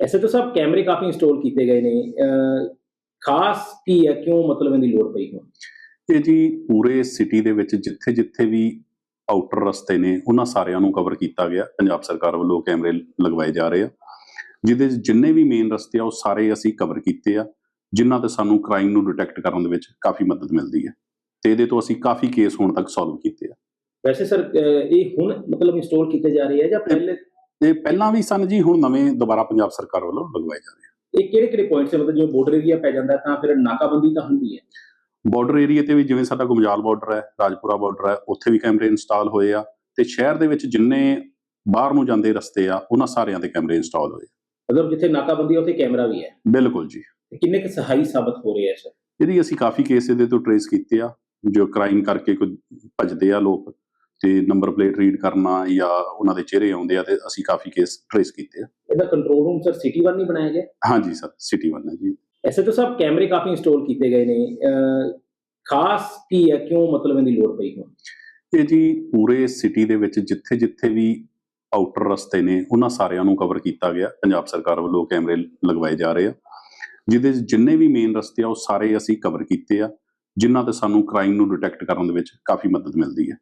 ਐਸੇ ਤਾਂ ਸਭ ਕੈਮਰੇ ਕਾਫੀ ਇੰਸਟਾਲ ਕੀਤੇ ਗਏ ਨੇ ਖਾਸ ਕੀ ਹੈ ਕਿਉਂ ਮਤਲਬ ਇਹਦੀ ਲੋੜ ਪਈ ਹੁਣ ਇਹ ਜੀ ਪੂਰੇ ਸਿਟੀ ਦੇ ਵਿੱਚ ਜਿੱਥੇ ਜਿੱਥੇ ਵੀ ਆਊਟਰ ਰਸਤੇ ਨੇ ਉਹਨਾਂ ਸਾਰਿਆਂ ਨੂੰ ਕਵਰ ਕੀਤਾ ਗਿਆ ਪੰਜਾਬ ਸਰਕਾਰ ਵੱਲੋਂ ਕੈਮਰੇ ਲਗਵਾਏ ਜਾ ਰਹੇ ਆ ਜਿਹਦੇ ਜਿੰਨੇ ਵੀ ਮੇਨ ਰਸਤੇ ਆ ਉਹ ਸਾਰੇ ਅਸੀਂ ਕਵਰ ਕੀਤੇ ਆ ਜਿਨ੍ਹਾਂ ਤੇ ਸਾਨੂੰ ਕ੍ਰਾਈਮ ਨੂੰ ਡਿਟੈਕਟ ਕਰਨ ਦੇ ਵਿੱਚ ਕਾਫੀ ਮਦਦ ਮਿਲਦੀ ਹੈ ਤੇ ਇਹਦੇ ਤੋਂ ਅਸੀਂ ਕਾਫੀ ਕੇਸ ਹੁਣ ਤੱਕ ਸੋਲਵ ਕੀਤੇ ਆ ਵੈਸੇ ਸਰ ਇਹ ਹੁਣ ਮਤਲਬ ਇੰਸਟਾਲ ਕੀਤੇ ਜਾ ਰਹੇ ਆ ਜਾਂ ਪਹਿਲੇ ਇਹ ਪਹਿਲਾਂ ਵੀ ਸਨ ਜੀ ਹੁਣ ਨਵੇਂ ਦੁਬਾਰਾ ਪੰਜਾਬ ਸਰਕਾਰ ਵੱਲੋਂ ਲਗਵਾਏ ਜਾ ਰਹੇ ਆ। ਇਹ ਕਿਹੜੇ ਕਿਹੜੇ ਪੁਆਇੰਟਸ ਮਤਲਬ ਜਿਵੇਂ ਬਾਰਡਰ ਏਰੀਆ ਪੈ ਜਾਂਦਾ ਤਾਂ ਫਿਰ ਨਾਕਾਬੰਦੀ ਤਾਂ ਹੁੰਦੀ ਹੈ। ਬਾਰਡਰ ਏਰੀਆ ਤੇ ਵੀ ਜਿਵੇਂ ਸਾਡਾ ਗੁਮਜਾਲ ਬਾਰਡਰ ਹੈ ਰਾਜਪੁਰਾ ਬਾਰਡਰ ਹੈ ਉੱਥੇ ਵੀ ਕੈਮਰੇ ਇੰਸਟਾਲ ਹੋਏ ਆ ਤੇ ਸ਼ਹਿਰ ਦੇ ਵਿੱਚ ਜਿੰਨੇ ਬਾਹਰ ਨੂੰ ਜਾਂਦੇ ਰਸਤੇ ਆ ਉਹਨਾਂ ਸਾਰਿਆਂ ਤੇ ਕੈਮਰੇ ਇੰਸਟਾਲ ਹੋਏ ਆ। ਮਤਲਬ ਜਿੱਥੇ ਨਾਕਾਬੰਦੀ ਹੈ ਉੱਥੇ ਕੈਮਰਾ ਵੀ ਹੈ। ਬਿਲਕੁਲ ਜੀ। ਤੇ ਕਿੰਨੇ ਕੁ ਸਹਾਈ ਸਾਬਤ ਹੋ ਰਹੇ ਆ ਸਰ? ਇਹਦੀ ਅਸੀਂ ਕਾਫੀ ਕੇਸ ਇਹਦੇ ਤੋਂ ਟਰੇਸ ਕੀਤੇ ਆ ਜੋ ਕ੍ਰਾਈਮ ਕਰਕੇ ਕੋਈ ਭੱਜਦੇ ਆ ਲੋਕ। ਤੇ ਨੰਬਰ ਪਲੇਟ ਰੀਡ ਕਰਨਾ ਜਾਂ ਉਹਨਾਂ ਦੇ ਚਿਹਰੇ ਆਉਂਦੇ ਆ ਤੇ ਅਸੀਂ ਕਾਫੀ ਕੇਸ ਟਰੇਸ ਕੀਤੇ ਆ। ਇਹਦਾ control room sir city one ਨਹੀਂ ਬਣਾਇਆ ਗਿਆ? ਹਾਂਜੀ ਸਰ ਸਿਟੀ ਵਨ ਹੈ ਜੀ। ਐਸੇ ਤਾਂ ਸਭ ਕੈਮਰੇ ਕਾਫੀ ਇੰਸਟਾਲ ਕੀਤੇ ਗਏ ਨੇ। ਖਾਸ ਕੀ ਹੈ? ਕਿਉਂ ਮਤਲਬ ਇਹਦੀ ਲੋੜ ਪਈ ਹੁਣ? ਇਹ ਜੀ ਪੂਰੇ ਸਿਟੀ ਦੇ ਵਿੱਚ ਜਿੱਥੇ ਜਿੱਥੇ ਵੀ ਆਊਟਰ ਰਸਤੇ ਨੇ ਉਹਨਾਂ ਸਾਰਿਆਂ ਨੂੰ ਕਵਰ ਕੀਤਾ ਗਿਆ। ਪੰਜਾਬ ਸਰਕਾਰ ਵੱਲੋਂ ਕੈਮਰੇ ਲਗਵਾਏ ਜਾ ਰਹੇ ਆ। ਜਿਹਦੇ ਜਿੰਨੇ ਵੀ ਮੇਨ ਰਸਤੇ ਆ ਉਹ ਸਾਰੇ ਅਸੀਂ ਕਵਰ ਕੀਤੇ ਆ। ਜਿਨ੍ਹਾਂ ਤੇ ਸਾਨੂੰ ਕ੍ਰਾਈਮ ਨੂੰ ਡਿਟੈਕਟ ਕਰਨ ਦੇ ਵਿੱਚ ਕਾਫੀ ਮਦਦ ਮਿਲਦੀ ਹੈ।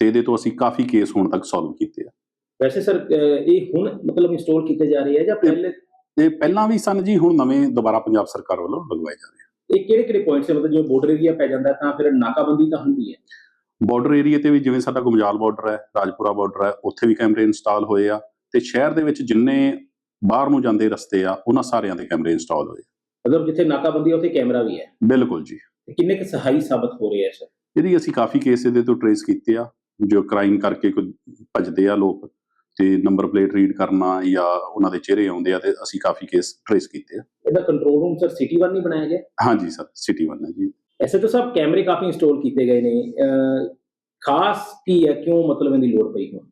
ਤੇ ਇਹਦੇ ਤੋਂ ਅਸੀਂ ਕਾਫੀ ਕੇਸ ਹੁਣ ਤੱਕ ਸੋਲਵ ਕੀਤੇ ਆ। ਵੈਸੇ ਸਰ ਇਹ ਹੁਣ ਮਤਲਬ ਇੰਸਟਾਲ ਕੀਤੇ ਜਾ ਰਹੇ ਆ ਜਾਂ ਪਹਿਲੇ ਇਹ ਪਹਿਲਾਂ ਵੀ ਸਨ ਜੀ ਹੁਣ ਨਵੇਂ ਦੁਬਾਰਾ ਪੰਜਾਬ ਸਰਕਾਰ ਵੱਲੋਂ ਲਗਵਾਏ ਜਾ ਰਹੇ ਆ। ਇਹ ਕਿਹੜੇ ਕਿਹੜੇ ਪੁਆਇੰਟਸ ਮਤਲਬ ਜਿਵੇਂ ਬਾਰਡਰ ਏਰੀਆ ਪੈ ਜਾਂਦਾ ਤਾਂ ਫਿਰ ਨਾਕਾਬੰਦੀ ਤਾਂ ਹੁੰਦੀ ਹੈ? ਬਾਰਡਰ ਏਰੀਆ ਤੇ ਵੀ ਜਿਵੇਂ ਸਾਡਾ ਗੁਮਜਾਲ ਬਾਰਡਰ ਹੈ ਰਾਜਪੁਰਾ ਬਾਰਡਰ ਹੈ ਉੱਥੇ ਵੀ ਕੈਮਰੇ ਇੰਸਟਾਲ ਹੋਏ ਆ ਤੇ ਸ਼ਹਿਰ ਦੇ ਵਿੱਚ ਜਿੰਨੇ ਬਾਹਰ ਨੂੰ ਜਾਂਦੇ ਰਸਤੇ ਆ ਉਹਨਾਂ ਸਾਰਿਆਂ ਤੇ ਕੈਮਰੇ ਇੰਸਟਾਲ ਹੋਏ ਆ। ਮਤਲਬ ਜਿੱਥੇ ਨਾਕਾਬੰਦੀ ਹੈ ਉੱਥੇ ਕੈਮਰਾ ਵੀ ਹੈ? ਬਿਲਕੁਲ ਜੀ। ਕਿੰਨੇ ਕੁ ਸਹਾਈ ਸਾਬਤ ਹੋ ਰਹੇ ਆ ਸਰ? ਇਹਦੀ ਅਸੀਂ ਕਾਫੀ ਕੇਸ ਇਹਦੇ ਤੋਂ ਟਰੇਸ ਕੀਤੇ ਆ। ਜੋ ਕ੍ਰਾਈਮ ਕਰਕੇ ਕੋਈ ਭੱਜਦੇ ਆ ਲੋਕ ਤੇ ਨੰਬਰ ਪਲੇਟ ਰੀਡ ਕਰਨਾ ਜਾਂ ਉਹਨਾਂ ਦੇ ਚਿਹਰੇ ਆਉਂਦੇ ਆ ਤੇ ਅਸੀਂ ਕਾਫੀ ਕੇਸ ਟਰੇਸ ਕੀਤੇ ਆ। ਇਹਦਾ control room sir city one ਨਹੀਂ ਬਣਾਇਆ ਗਿਆ? ਹਾਂਜੀ ਸਰ ਸਿਟੀ ਵਨ ਹੈ ਜੀ। ਐਸੇ ਤਾਂ ਸਭ ਕੈਮਰੇ ਕਾਫੀ ਇੰਸਟਾਲ ਕੀਤੇ ਗਏ ਨੇ। ਖਾਸ ਕੀ ਹੈ? ਕਿਉਂ ਮਤਲਬ ਇਹਦੀ ਲੋੜ ਪਈ ਹੁਣ?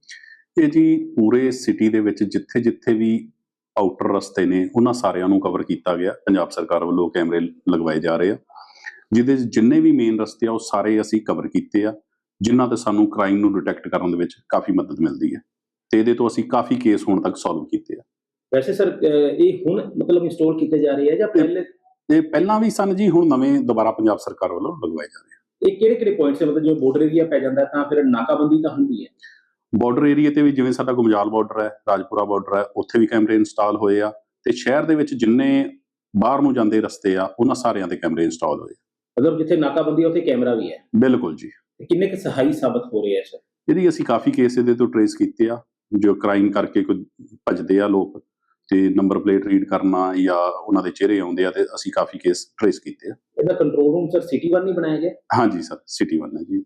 ਇਹ ਜੀ ਪੂਰੇ ਸਿਟੀ ਦੇ ਵਿੱਚ ਜਿੱਥੇ ਜਿੱਥੇ ਵੀ ਆਊਟਰ ਰਸਤੇ ਨੇ ਉਹਨਾਂ ਸਾਰਿਆਂ ਨੂੰ ਕਵਰ ਕੀਤਾ ਗਿਆ। ਪੰਜਾਬ ਸਰਕਾਰ ਵੱਲੋਂ ਕੈਮਰੇ ਲਗਵਾਏ ਜਾ ਰਹੇ ਆ। ਜਿਹਦੇ ਜਿੰਨੇ ਵੀ ਮੇਨ ਰਸਤੇ ਆ ਉਹ ਸਾਰੇ ਅਸੀਂ ਕਵਰ ਕੀਤੇ ਆ। ਜਿਨ੍ਹਾਂ ਤੇ ਸਾਨੂੰ ਕ੍ਰਾਈਮ ਨੂੰ ਡਿਟੈਕਟ ਕਰਨ ਦੇ ਵਿੱਚ ਕਾਫੀ ਮਦਦ ਮਿਲਦੀ ਹੈ ਤੇ ਇਹਦੇ ਤੋਂ ਅਸੀਂ ਕਾਫੀ ਕੇਸ ਹੁਣ ਤੱਕ ਸੋਲਵ ਕੀਤੇ ਆ। ਵੈਸੇ ਸਰ ਇਹ ਹੁਣ ਮਤਲਬ ਇੰਸਟਾਲ ਕੀਤੇ ਜਾ ਰਹੇ ਆ ਜਾਂ ਪਹਿਲੇ? ਇਹ ਪਹਿਲਾਂ ਵੀ ਸਨ ਜੀ ਹੁਣ ਨਵੇਂ ਦੁਬਾਰਾ ਪੰਜਾਬ ਸਰਕਾਰ ਵੱਲੋਂ ਲਗਵਾਏ ਜਾ ਰਹੇ ਆ। ਇਹ ਕਿਹੜੇ ਕਿਹੜੇ ਪੁਆਇੰਟਸ ਮਤਲਬ ਜਿਵੇਂ ਬਾਰਡਰ ਏਰੀਆ ਪੈ ਜਾਂਦਾ ਤਾਂ ਫਿਰ ਨਾਕਾਬੰਦੀ ਤਾਂ ਹੁੰਦੀ ਹੈ। ਬਾਰਡਰ ਏਰੀਆ ਤੇ ਵੀ ਜਿਵੇਂ ਸਾਡਾ ਗੁਮਜਾਲ ਬਾਰਡਰ ਹੈ ਰਾਜਪੁਰਾ ਬਾਰਡਰ ਹੈ ਉੱਥੇ ਵੀ ਕੈਮਰੇ ਇੰਸਟਾਲ ਹੋਏ ਆ ਤੇ ਸ਼ਹਿਰ ਦੇ ਵਿੱਚ ਜਿੰਨੇ ਬਾਹਰ ਨੂੰ ਜਾਂਦੇ ਰਸਤੇ ਆ ਉਹਨਾਂ ਸਾਰਿਆਂ ਤੇ ਕੈਮਰੇ ਇੰਸਟਾਲ ਹੋਏ ਆ। ਮਤਲਬ ਜਿੱਥੇ ਨਾਕਾਬੰਦੀ ਹੈ ਉੱਥੇ ਕੈਮਰਾ ਵੀ ਹੈ। ਬਿਲਕੁਲ ਜੀ। ਕਿੰਨੇ ਕੁ ਸਹਾਈ ਸਾਬਤ ਹੋ ਰਹੇ ਆ ਸਰ? ਇਹਦੀ ਅਸੀਂ ਕਾਫੀ ਕੇਸ ਇਹਦੇ ਤੋਂ ਟਰੇਸ ਕੀਤੇ ਆ ਜੋ ਕ੍ਰਾਈਮ ਕਰਕੇ ਕੋਈ ਭੱਜਦੇ ਆ ਲੋਕ ਤੇ ਨੰਬਰ ਪਲੇਟ ਰੀਡ ਕਰਨਾ ਜਾਂ ਉਹਨਾਂ ਦੇ ਚਿਹਰੇ ਆਉਂਦੇ ਆ ਤੇ ਅਸੀਂ ਕਾਫੀ ਕੇਸ ਟਰੇਸ ਕੀਤੇ ਆ। ਇਹਦਾ control room sir city one ਨਹੀਂ ਬਣਾਇਆ ਗਿਆ? ਹਾਂਜੀ ਸਰ ਸਿਟੀ ਵਨ ਹੈ ਜੀ।